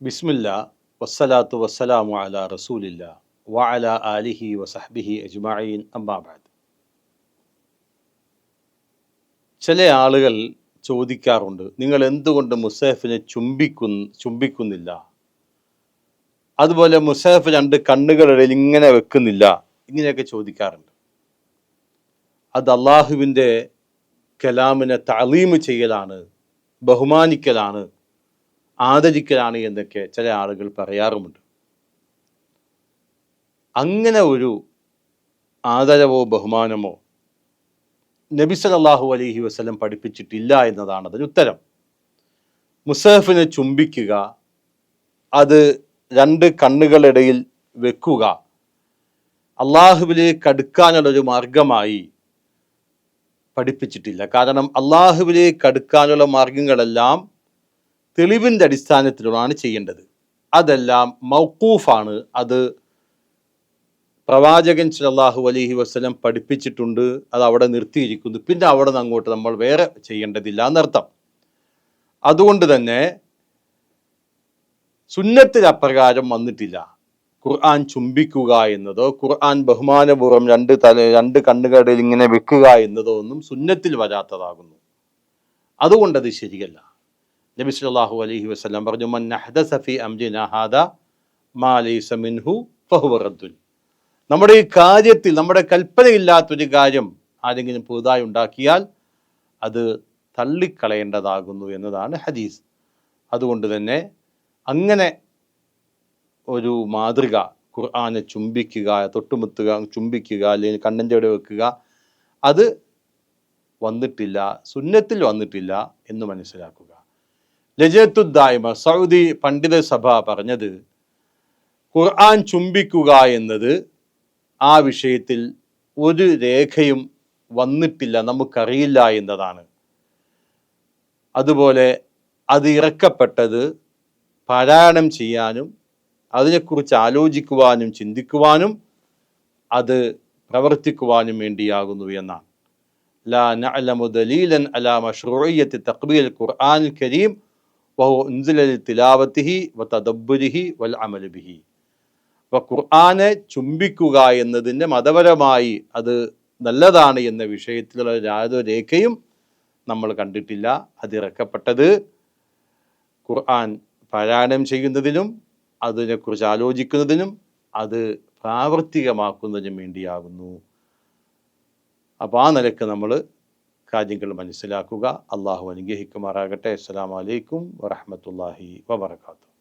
ബിസ്മില്ല വസ്സലാത്തു വസ്സലാമു അല റസൂലില്ല വഅല ആലിഹി വസഹ്ബിഹി അജ്മായിൻ അമ്മാബാദ് ചില ആളുകൾ ചോദിക്കാറുണ്ട് നിങ്ങൾ എന്തുകൊണ്ട് മുസേഫിനെ ചുംബിക്കു ചുംബിക്കുന്നില്ല? അതുപോലെ മുസേഫ് രണ്ട് കണ്ണുകളിടയിൽ ഇങ്ങനെ വെക്കുന്നില്ല ഇങ്ങനെയൊക്കെ ചോദിക്കാറുണ്ട്. അത് അള്ളാഹുവിന്റെ കലാമിനെ തളീമ് ചെയ്യലാണ് ബഹുമാനിക്കലാണ് ആദരിക്കലാണ് എന്നൊക്കെ ചില ആളുകൾ പറയാറുമുണ്ട്. അങ്ങനെ ഒരു ആദരവോ ബഹുമാനമോ നബി സല്ലല്ലാഹു അലഹി വസ്ലം പഠിപ്പിച്ചിട്ടില്ല എന്നതാണ് അതിന് ഉത്തരം. മുസഹഫിനെ ചുംബിക്കുക അത് രണ്ട് കണ്ണുകളിടയിൽ വെക്കുക അള്ളാഹുവിലേക്ക് അടുക്കാനുള്ളൊരു മാർഗമായി പഠിപ്പിച്ചിട്ടില്ല. കാരണം അള്ളാഹുവിലേക്ക് അടുക്കാനുള്ള മാർഗങ്ങളെല്ലാം തെളിവിന്റെ അടിസ്ഥാനത്തിലാണ് ചെയ്യേണ്ടത്. അതെല്ലാം മൗക്കൂഫാണ് അത് പ്രവാചകൻ സല്ലല്ലാഹു അലഹി വസ്ലം പഠിപ്പിച്ചിട്ടുണ്ട്. അത് അവിടെ നിർത്തിയിരിക്കുന്നു. പിന്നെ അവിടെ നിന്ന് അങ്ങോട്ട് നമ്മൾ വേറെ ചെയ്യേണ്ടതില്ല എന്നർത്ഥം. അതുകൊണ്ട് തന്നെ സുന്നത്തിൽ അപ്രകാരം വന്നിട്ടില്ല. ഖുർആൻ ചുംബിക്കുക എന്നതോ ഖുർആൻ ബഹുമാനപൂർവം രണ്ട് തല രണ്ട് കണ്ണുകളിൽ ഇങ്ങനെ വെക്കുക എന്നതോ ഒന്നും സുന്നത്തിൽ വരാത്തതാകുന്നു. അതുകൊണ്ടത് ശരിയല്ല. നബി സല്ലാഹു അലഹി വസ്ലാം പറഞ്ഞു മൻ അഹ്ദസ ഫീ അംരിനാ ഹാദാ മാ ലൈസ മിൻഹു നമ്മുടെ ഈ കാര്യത്തിൽ നമ്മുടെ കൽപ്പനയില്ലാത്തൊരു കാര്യം ആരെങ്കിലും പുതുതായി ഉണ്ടാക്കിയാൽ അത് തള്ളിക്കളയേണ്ടതാകുന്നു എന്നതാണ് ഹദീസ്. അതുകൊണ്ട് തന്നെ അങ്ങനെ ഒരു മാതൃക ഖുർആാനെ ചുംബിക്കുക തൊട്ടുമുത്തുക ചുംബിക്കുക അല്ലെങ്കിൽ കണ്ണന്റെ അവിടെ വെക്കുക അത് വന്നിട്ടില്ല സുന്നത്തിൽ വന്നിട്ടില്ല എന്ന് മനസ്സിലാക്കുക. ലജത്തുദ്ദായ്മ സൗദി പണ്ഡിത സഭ പറഞ്ഞത് ഖുർആൻ ചുംബിക്കുക എന്നത് ആ വിഷയത്തിൽ ഒരു രേഖയും വന്നിട്ടില്ല നമുക്കറിയില്ല എന്നതാണ്. അതുപോലെ അത് ഇറക്കപ്പെട്ടത് പാരായണം ചെയ്യാനും അതിനെക്കുറിച്ച് ആലോചിക്കുവാനും ചിന്തിക്കുവാനും അത് പ്രവർത്തിക്കുവാനും വേണ്ടിയാകുന്നു എന്നാണ്. ലാ നഅലമു ദലീലൻ അലാ മഷ്റൂഇയ്യത്തി തഖ്ബീൽ ഖുർആൻ കരീം വതദബ്ബുരിഹി വൽ ഖുർആനെ ചുംബിക്കുക എന്നതിന്റെ മതപരമായി അത് നല്ലതാണ് എന്ന വിഷയത്തിലുള്ള യാതൊരു രേഖയും നമ്മൾ കണ്ടിട്ടില്ല. അതിറക്കപ്പെട്ടത് ഖുർആൻ പാരായണം ചെയ്യുന്നതിനും അതിനെക്കുറിച്ച് ആലോചിക്കുന്നതിനും അത് പ്രാവർത്തികമാക്കുന്നതിനും വേണ്ടിയാകുന്നു. അപ്പോൾ ആ നിലയ്ക്ക് നമ്മൾ കാര്യങ്ങൾ മനസ്സിലാക്കുക. അള്ളാഹു അനുഗ്രഹിക്കുമാറാകട്ടെ. അസ്സാം വലൈക്കും വറഹമത്തല്ലാഹി വബർക്കാത്തു